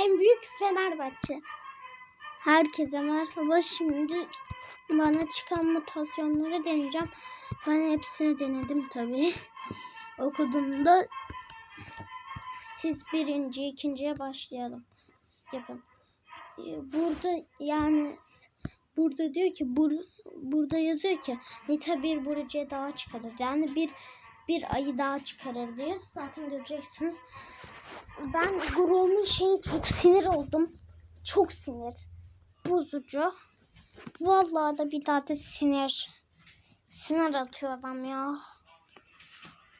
en büyük Fenerbahçe. Herkese merhaba. Şimdi bana çıkan mutasyonları deneyeceğim. Ben hepsini denedim tabii. Okuduğumda siz birinci, ikinciye başlayalım. Yapın. Ee, Burada yani burada diyor ki bur, burada yazıyor ki Nita bir burcuya daha çıkarır. Yani bir bir ayı daha çıkarır diyor. Zaten göreceksiniz. Ben Grom'un şeyi çok sinir oldum. Çok sinir. Bozucu. Vallahi da bir daha da sinir. Sinir atıyor adam ya.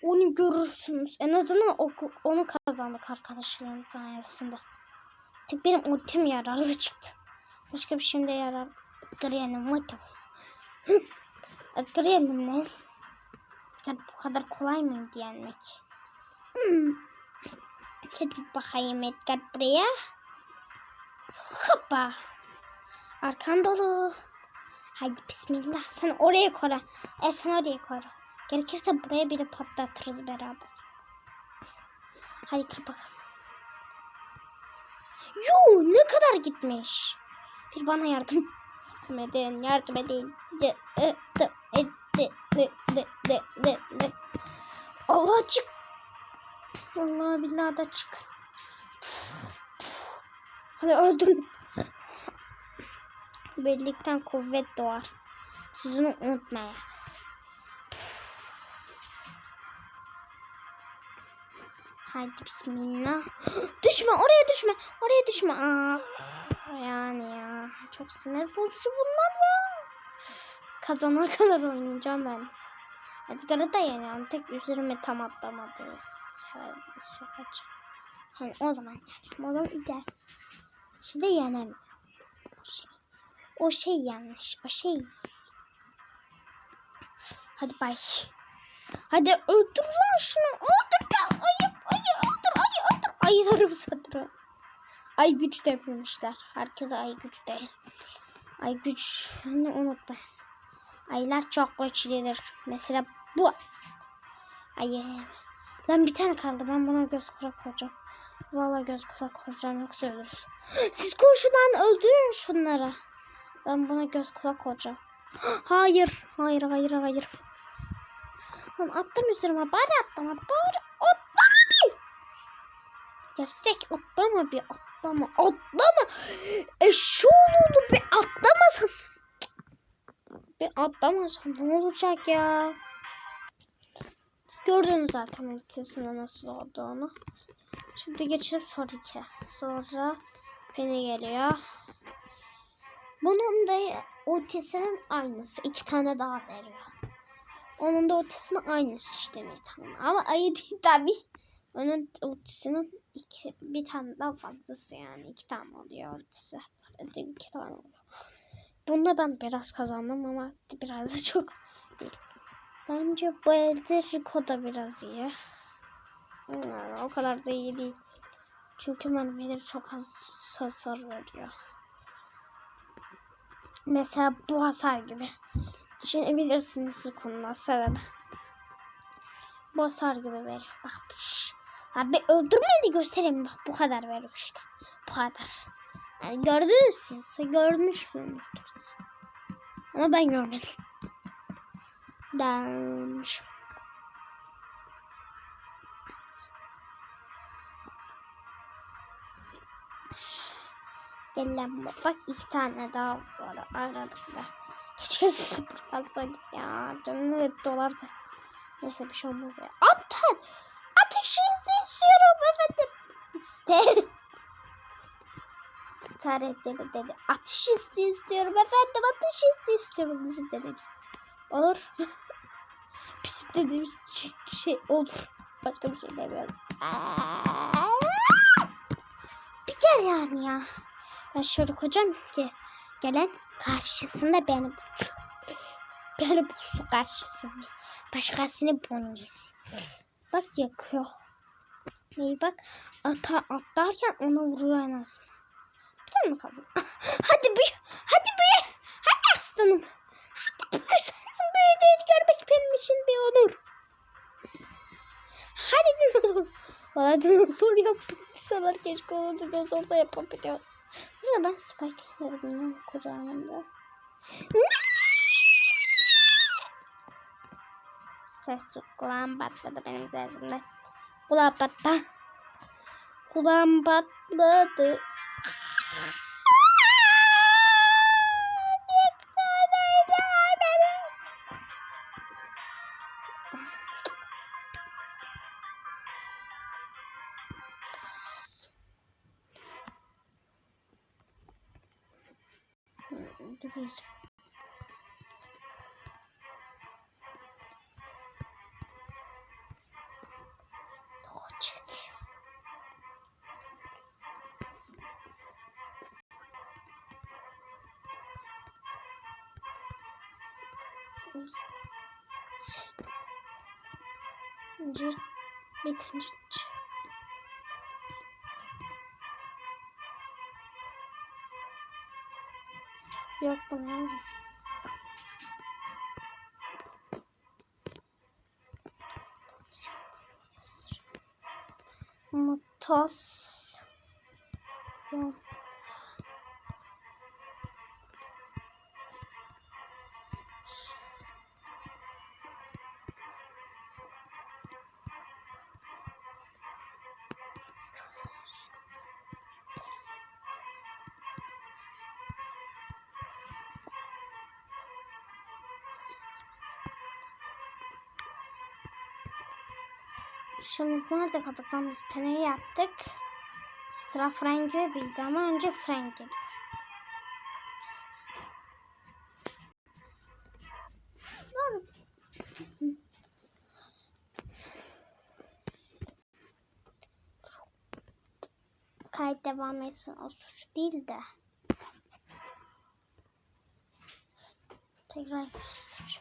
Onu görürsünüz. En azından onu kazandık arkadaşlarım sayesinde. Tek benim ultim yararlı çıktı. Başka bir şeyim de yarar. Griyenim what the Griyenim ne? Bu kadar kolay mıydı yenmek? Hmm. Çekil bakayım Edgar buraya. Hoppa. Arkan dolu. Haydi bismillah sen oraya koru. E sen oraya koru. Gerekirse buraya biri patlatırız beraber. Hadi kır bakalım. Yo ne kadar gitmiş. Bir bana yardım. Yardım edin yardım edin. De, e, de, de, de, de, de, de, de. Allah çık Allah billahi da çık. Hadi öldürün. Birlikten kuvvet doğar. Sözünü unutmayın. Hadi bismillah. Düşme oraya düşme. Oraya düşme. Aa, yani ya. Çok sinir bozucu bunlar ya. Kazana kadar oynayacağım ben. Edgar'ı da yeniyorum. Tek üzerime tam atlamadı. Servis sokacak. Hani o zaman yani. O zaman ideal. Şimdi yenemiyorum. O şey. O şey yanlış. O şey. Hadi bay. Hadi öldür lan şunu. Öldür lan. Ayı, ayı öldür. Ayı öldür. Ayıları satır. Ay güç demişler. Herkese ay güç de. Ay güçünü unutmayın. Aylar çok güçlüdür. Mesela bu. Ay. Lan bir tane kaldı. Ben buna göz kulak olacağım. Vallahi göz kulak olacağım yoksa ölürüz. Siz koşudan öldürün şunları. Ben buna göz kulak olacağım. Hayır. Hayır hayır hayır. Lan attım üzerime. Bari atlama. Bari atlama bir. Gerçek atlama bir. Atlama. Atlama. Eşoğlu bir atlamasın. Bir atlamasan ne olacak ya? Gördünüz zaten ultisinin nasıl olduğunu. Şimdi geçelim soru 2. Sonra Penny geliyor. Bunun da ultisinin aynısı. iki tane daha veriyor. Onun da ultisinin aynısı işte bir tane. Ama ayı değil tabi. Onun ultisinin iki, bir tane daha fazlası yani. iki tane oluyor ultisi. Hatta iki tane oluyor. Bunda ben biraz kazandım ama biraz da çok değil. Bence bu elde Rico da biraz iyi. O kadar da iyi değil. Çünkü mermileri çok az hasar veriyor. Mesela bu hasar gibi. Düşünebilirsiniz Rico'nun hasarını. Bu hasar gibi veriyor. Bak şş. Abi öldürmedi göstereyim bak bu kadar veriyor işte. Bu kadar. Yani gördünüz siz. Görmüşsünüzdür siz. Ama ben görmedim. Dermiş. Gel lan bak. iki tane daha var aradıkta. Keşke sıfır alsaydık ya. Canım hep dolardı. Neyse bir şey olmaz ya. Atın! Ateşinizi istiyorum efendim. İşte. Tarih dedi dedi. Ateş isti istiyorum efendim. Ateş isti istiyorum bizim dediğimiz. Olur. Bizim dediğimiz şey, şey olur. Başka bir şey demiyoruz. Gel yani ya. Ben şöyle koyacağım ki gelen karşısında beni. Beni bulsun karşısında. Başkasını bulmayız. Bak yakıyor. İyi bak. Ata, atlarken ona vuruyor en azından. Bir tane mi kaldı? Hadi bir. Hadi bir. Hadi aslanım. Hadi bir. Senin büyüdüğünü görmek benim için bir onur. Hadi dinozor. Valla dinozor yaptınız. yapsalar keşke onu dinozorda yapabiliyor. Burada ben Spike'leri bilmiyorum kucağımda. Ses. Kulağım patladı benim sesimde. Kulağım patladı. Kulağım patladı. Cırt. Yok bu lazım. Mutos. Şimdi nerede kaldık lan biz peneyi yaptık. Sıra Frank ve Bill'de ama önce Frank geliyor. Kayıt devam etsin o suç değil de. Tekrar suç.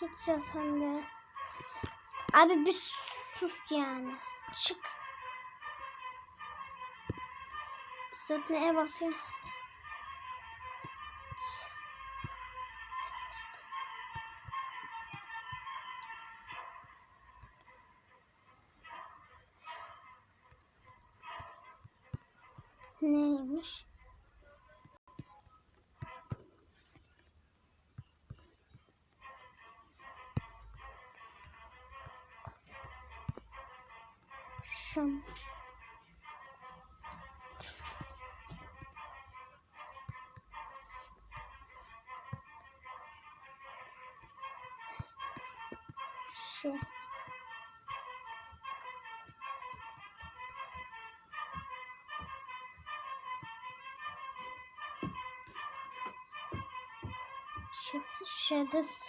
Gideceğiz sen de. Abi bir sus yani. Çık. Sırtına ev basıyor. Neymiş? just share this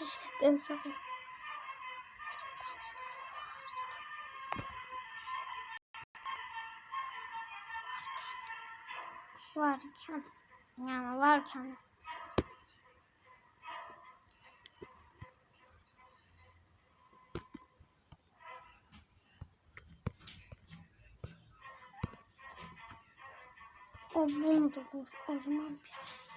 Şiş, ben sana. Varken, yani varken. O bunu da vur. O zaman bir.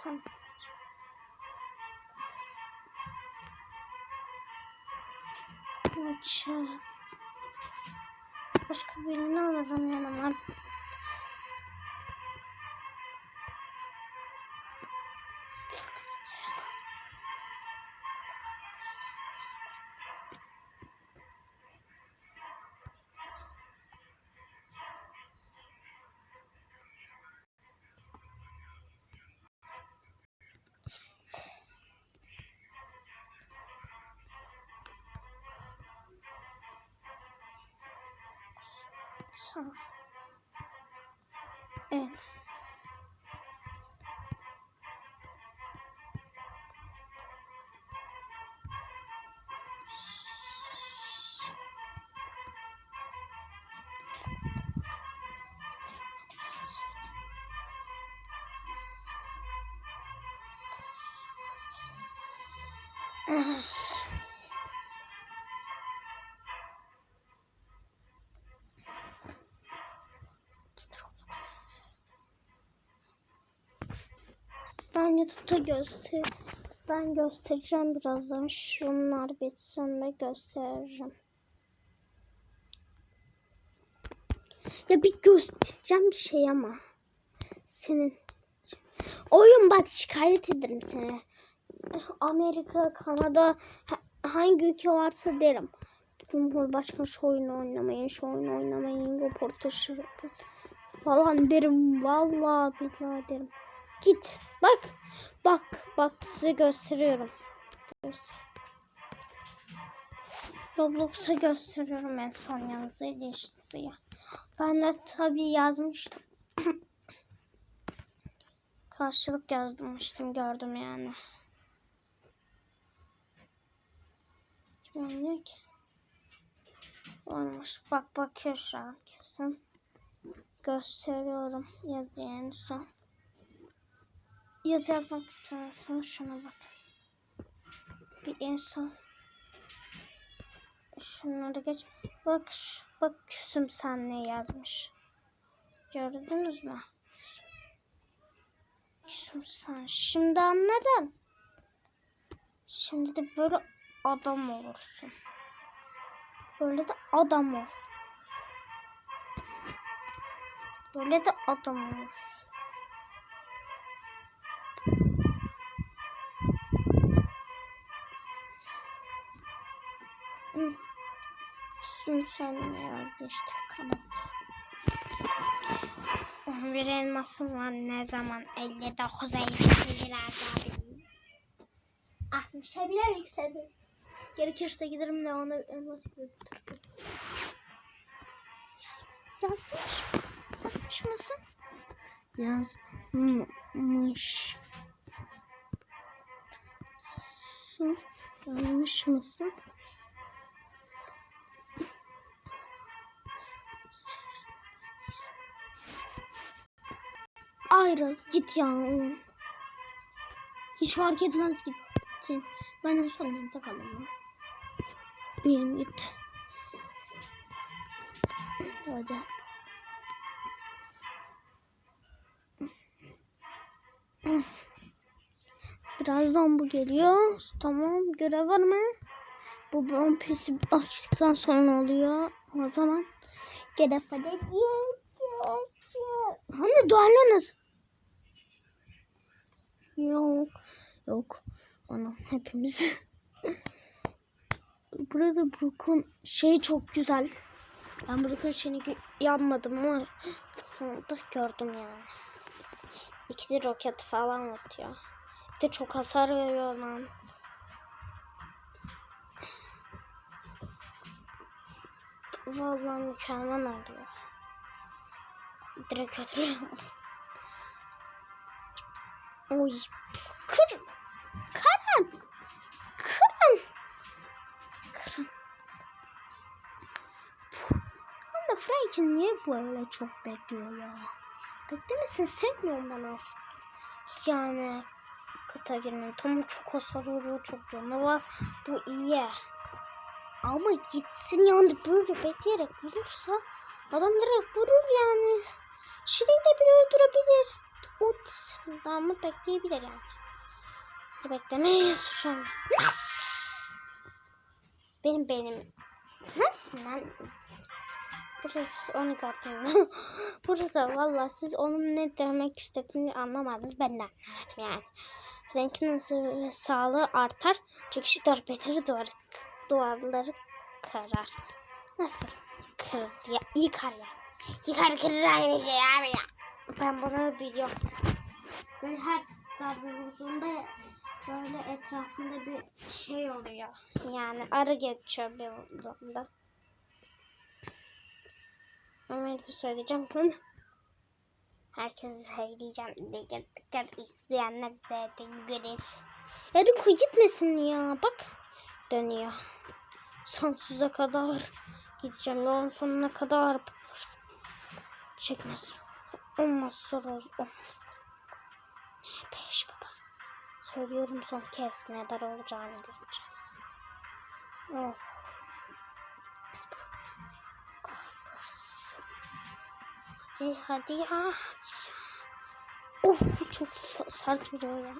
Çıkalım. Aça. Başka birini alırım yanıma. Ben YouTube'da göster ben göstereceğim birazdan. Şunlar bitsin ve göstereceğim. Ya bir göstereceğim bir şey ama. Senin. Oyun bak şikayet ederim seni. Amerika, Kanada ha- hangi ülke varsa derim. Cumhurbaşkanı şu oyunu oynamayın, şu oyunu oynamayın, röportaj yapın falan derim. Vallahi billahi derim. Git. Bak. Bak. Bak size gösteriyorum. Göster. Roblox'a gösteriyorum en son yazdığı ilişkisi. Ben de tabii yazmıştım. Karşılık yazmıştım gördüm yani. Ki? Olmuş. Bak bakıyor şu an kesin. Gösteriyorum yazıyı en son. Yazı yazmak istiyorsan şuna bak. Bir en son. Şunları geç. Bak bak küsüm sen ne yazmış. Gördünüz mü? Küsüm sen. Şimdi anladın. Şimdi de böyle adam olursun. Böyle de adam ol. Böyle de adam olursun. Küsüm sen yazdı işte kanat. 11 elmasım var ne zaman 59 elmasilerde abi. 60'a bile yükseldi. Gerekirse giderim de ona elmas büyütürüm. Yazmış. Yazmış mısın? Yazmış. Yazmış mısın? Ayrıl git ya. Hiç fark etmez gittin. Ben en son yanında kalırım. Benim git. Hadi. Birazdan bu geliyor. Tamam görev var mı? Bu bron pesi açtıktan sonra oluyor. O zaman görev hadi. Hani dualınız? Yok. Yok. Anam hepimiz burada Brook'un şeyi çok güzel. Ben Brook'un şeyini yapmadım ama sonunda gördüm yani. İkili roket falan atıyor. Bir de çok hasar veriyor lan. Vallahi mükemmel oluyor. Direkt öldürüyor. Oy. Kır. Frank'in niye böyle çok bekliyor ya? Beklemesin sevmiyorum ben aslında. Yani kıta girmeyi. Tamam çok hasar vuruyor çok canı var. Bu iyi. Ama gitsin yani böyle bekleyerek vurursa adam direkt vurur yani. Şirinle bile öldürebilir. O daha mı bekleyebilir yani. Beklemeye suçum. Benim benim. Neresinden? Burada siz onu gördünüz. Burada valla siz onun ne demek istediğini anlamadınız. Ben de anlamadım yani. Renkin sağlığı artar. Çekişi darbeleri duvar, duvarları kırar. Nasıl? Kırır ya. Yıkar ya. Yıkar kırır aynı şey abi ya. Ben bunu biliyorum. Böyle her darbe vurduğunda böyle etrafında bir şey oluyor. Yani arı geçiyor bir vurduğunda. Ömer'e de söyleyeceğim bunu. Herkese söyleyeceğim. Dikkat izleyenler zaten görür. Eriko gitmesin ya. Bak. Dönüyor. Sonsuza kadar gideceğim. Yolun sonuna kadar. Çekmez. Olmaz ol. Olmaz. Ne beş baba. Söylüyorum son kez neler olacağını göreceğiz. Oh. Hadi hadi ya. Oh çok sert vuruyor ya.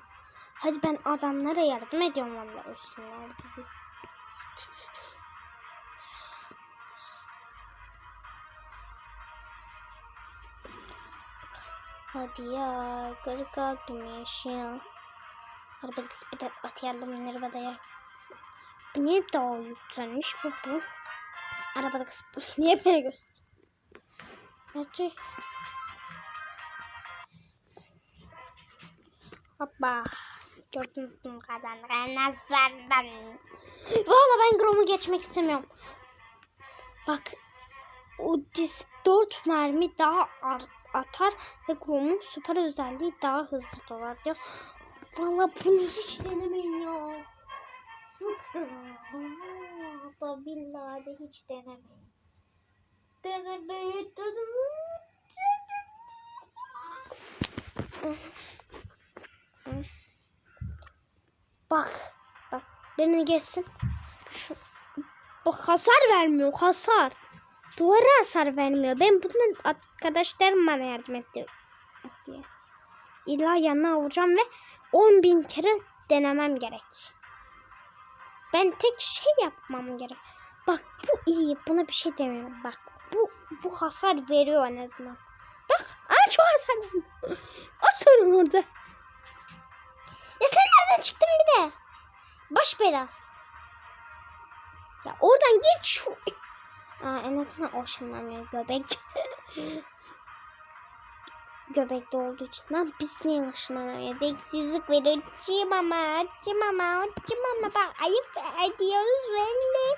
Hadi ben adamlara yardım ediyorum valla ölsünler dedi. Hadi ya, kırık aldım yaşıyor. Arabada bir de atayalım nerede ya. Bu niye daha yükselmiş bu bu? Arabada kız niye böyle göster? Hadi. Hoppa. Gördünüz mü kazandık? Nasıl Valla ben Grom'u geçmek istemiyorum. Bak. O dis 4 mermi daha atar ve Grom'un süper özelliği daha hızlı dolar diyor. Valla bunu hiç denemeyin ya. Hatta billahi hiç denemeyin. Denemeyin, denemeyin. Bak, bak birini geçsin. Şu, bak hasar vermiyor, hasar. Duvara hasar vermiyor. Ben bunun arkadaşlarım bana yardım etti diye. İlla yanına vuracağım ve 10 bin kere denemem gerek. Ben tek şey yapmam gerek. Bak bu iyi. Buna bir şey demiyorum. Bak bu hasar veriyor en azından. Bak aa çok hasar veriyor. O sorun orada. Ya sen nereden çıktın bir de? Baş belası. Ya oradan geç şu. Aa, en azından o ışınlanmıyor göbek. Göbekli olduğu için. Lan biz niye ışınlanamıyor? Zeksizlik veriyor. Cim ama, cim ama, cim ama. Bak ayıp ediyoruz belli.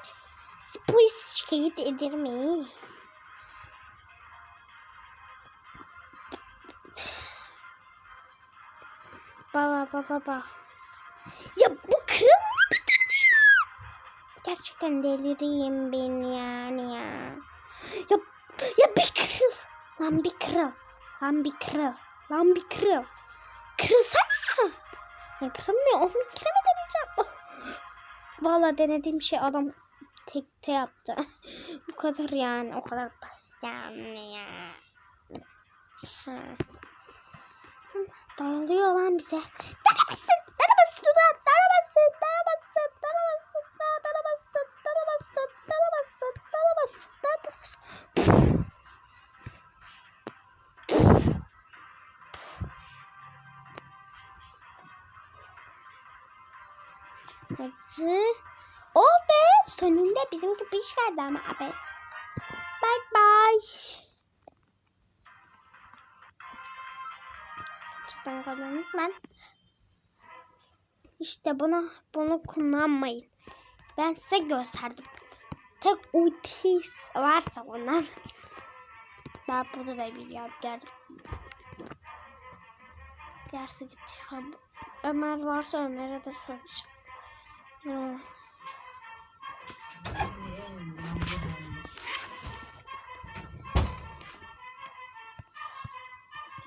Polis şikayet eder Baba baba baba. Ya bu kırılma bir. Gerçekten delireyim ben yani ya. Ya, ya bir kırıl. Lan bir kırıl. Lan bir kırıl. Lan bir kırıl. Kırılsana. Ya kırılmıyor. Onu bir kere mi deneyeceğim? Oh. Valla denediğim şey adam tekte yaptı. Bu kadar yani. O kadar basit yani ya. Ha. Dağılıyor lan bize. Dalamazsın. Dalamazsın ulan. Dalamazsın. Dalamazsın. Dalamazsın. Dalamazsın. Dalamazsın. Dalamazsın. Dalamazsın. Dalamazsın. Hadi. Oh be. sonunda bizimki bir iş geldi ama abi. Bye bye. Gerçekten kazandık ben. İşte bunu bunu kullanmayın. Ben size gösterdim. Tek ulti varsa ondan. Ben bunu da biliyorum. Gerçi, gerçi. Ha, Ömer varsa Ömer'e de söyleyeceğim. Hmm.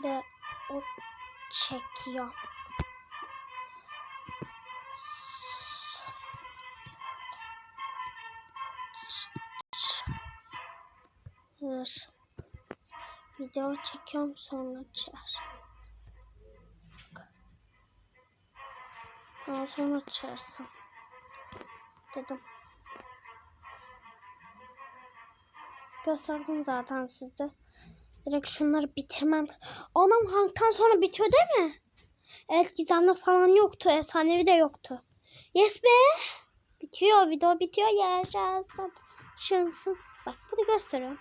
de çekiyor. Dur. Video çekiyorum sonra açar. Daha sonra açarsın. Dedim. Gösterdim zaten size. Direkt şunları bitirmem. Anam Hank'tan sonra bitiyor değil mi? Evet gizemli falan yoktu. Efsanevi de yoktu. Yes be. Bitiyor. Video bitiyor. Yaşasın. Şansın. Bak bunu gösteriyorum.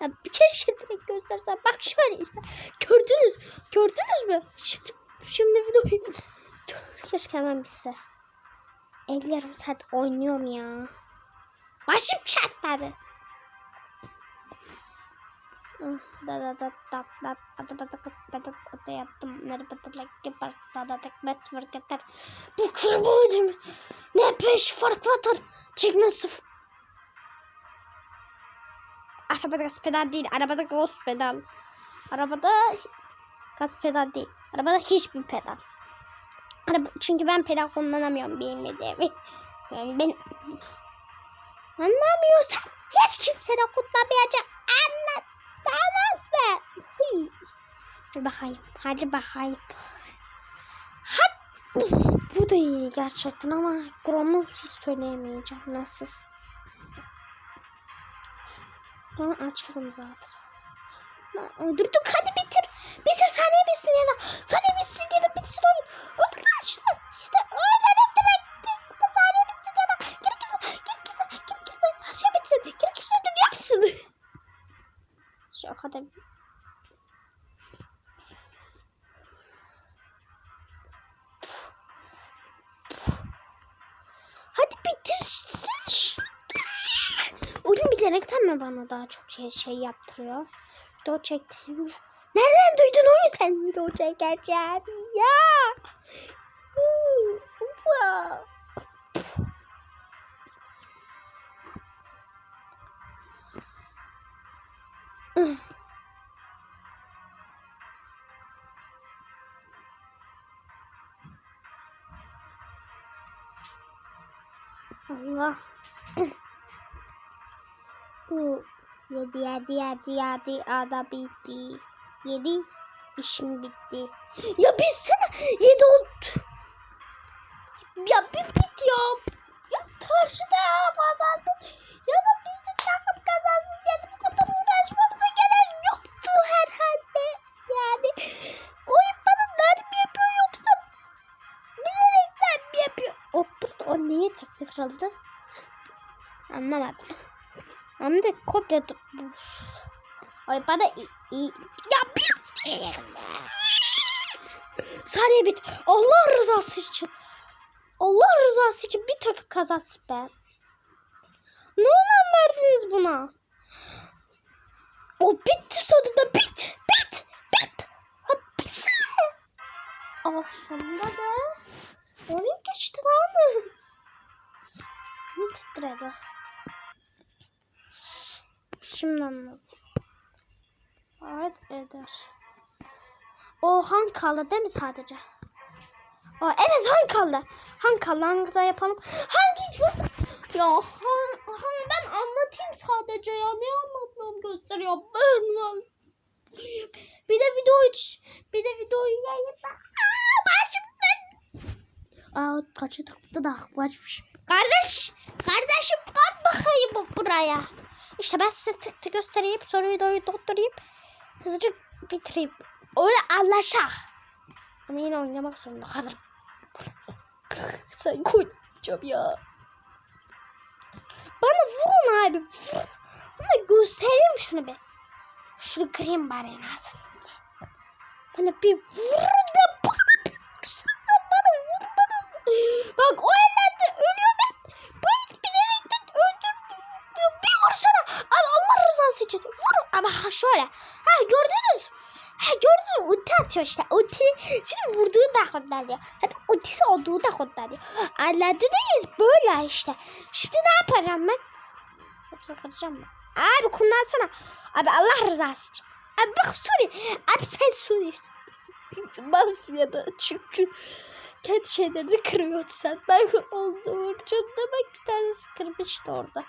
Ya bir keşke direkt göstersem. Bak şöyle işte. Gördünüz. Gördünüz mü? Şimdi, şimdi videoyu. Keşke hemen bitse. 50 yarım saat oynuyorum ya. Başım çatladı. Bu kırmızı mı? Ne peş fark var? Çekme sıfır. Arabada gaz pedal değil. Arabada gaz pedal. Arabada gaz pedal değil. Arabada hiçbir pedal. Araba, çünkü ben pedal kullanamıyorum bilmediğimi. Yani ben anlamıyorsam hiç kimse de kutlamayacak. Anlat. Tamam be. Hadi bakayım. Hadi bakayım. Hadi. Bu da iyi gerçekten ama Chrome'u hiç söyleyemeyeceğim. Nasıl? Onu açarım zaten. Öldürdük hadi bitir. Bitir saniye bitsin ya da. Saniye bitsin ya da bitsin oyun. Öldür lan şunu. İşte öldürüm direkt. Saniye bitsin ya da. Gerekirse, gerekirse, gerekirse. Her şey bitsin. Gerekirse dünya bitsin. Şaka da Hadi bitirsin. Oyun bilerekten mi bana daha çok şey, şey yaptırıyor? Video çektim. Nereden duydun oyun sen video çekerken? Ya. Hmm, yedi yedi yedi ada bitti. Yedi işim bitti. Ya bitsene. Yedi oldu. Ya bir bit ya. Ya karşıda kazansın. Ya da bizim takım kazansın diye bu kadar uğraşmamıza gerek yoktu herhalde. Yani oyun bana nerede mi yapıyor yoksa bilerekten mi yapıyor? O, o niye tekrar kırıldı? Anlamadım. Hem de kopya tutmuş. Ay bana iyi. Ya bir Saniye bit. Allah rızası için. Allah rızası için bir takım kazası be. Ne önem verdiniz buna? O bitti sonunda bit. Bit. Bit. Ha bitsene. Ah sonunda be. Oyun geçti lan. Ne titredi. Şimdi anladım. Evet eder. O Han kaldı değil mi sadece? O, evet Han kaldı. Han kaldı. Hangisi yapalım? Hangi göster... Ya Han, Han ben anlatayım sadece ya. Ne anlatmam gösteriyor. Ben bir de video iç. Bir de videoyu yayınla. Aa, başımdan. Aa kaçırdık da kaçmış. Kardeş. Kardeşim kalk bakayım bu buraya. İşte ben size tık tık göstereyim. Sonra videoyu doldurayım. Hızlıca bitireyim. Öyle anlaşa. Ama yine oynamak zorunda kalırım. Sen koyacağım ya. şöyle bir vur. Bunu da göstereyim şunu bir. Şunu kırayım bari en azından. Bana bir vur da bana bir vursana bana vur bana. Bak o ellerde ölüyor ben. Böyle bir derekten öldür. Bir vursana. Abi Allah rızası için vur. Ama ha şöyle. Gördünüz. Ha gördünüz ulti atıyor işte. Ulti seni vurduğu da kodlanıyor. Hadi ultisi olduğu da kodlanıyor. Anladınız böyle işte. Şimdi ne yapacağım ben? Yoksa kıracağım mı? Abi kullansana. Abi Allah rızası için. Abi bak Suri. Abi sen Suri'sin. Bas ya da çünkü kendi şeylerini kırıyordu sen. Ben olduğum ucunda bak bir tanesi kırmıştı orada.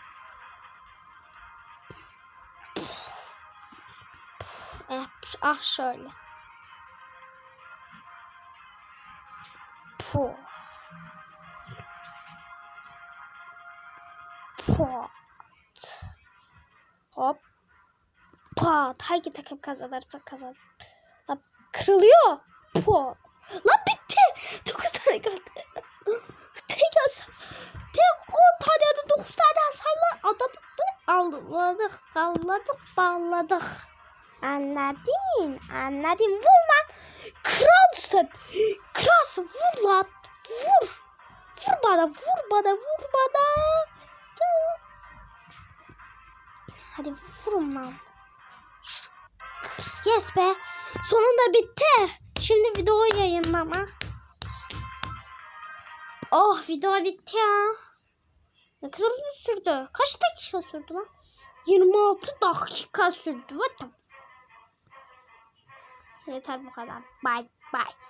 Ah şöyle. Puh. Pot. Hop. Pat. Hangi takım kazanırsa kazansın. Lan kırılıyor. Pot. Lan bitti. 9 tane kaldı. Tek asam. Tek 10 tane ya da 9 tane asamla adamı aldık, kavladık, bağladık. Anladın? Anladın? Vur lan. Kralsın. Kralsın. Vur lan. Vur. Vur bana. Vur bana. Vur bana. Hadi vurun lan. Yes be. Sonunda bitti. Şimdi video yayınlama. Oh video bitti ya. Ne kadar uzun sürdü? Kaç dakika sürdü lan? 26 dakika sürdü. What the... Yeter bu kadar. Bye bye.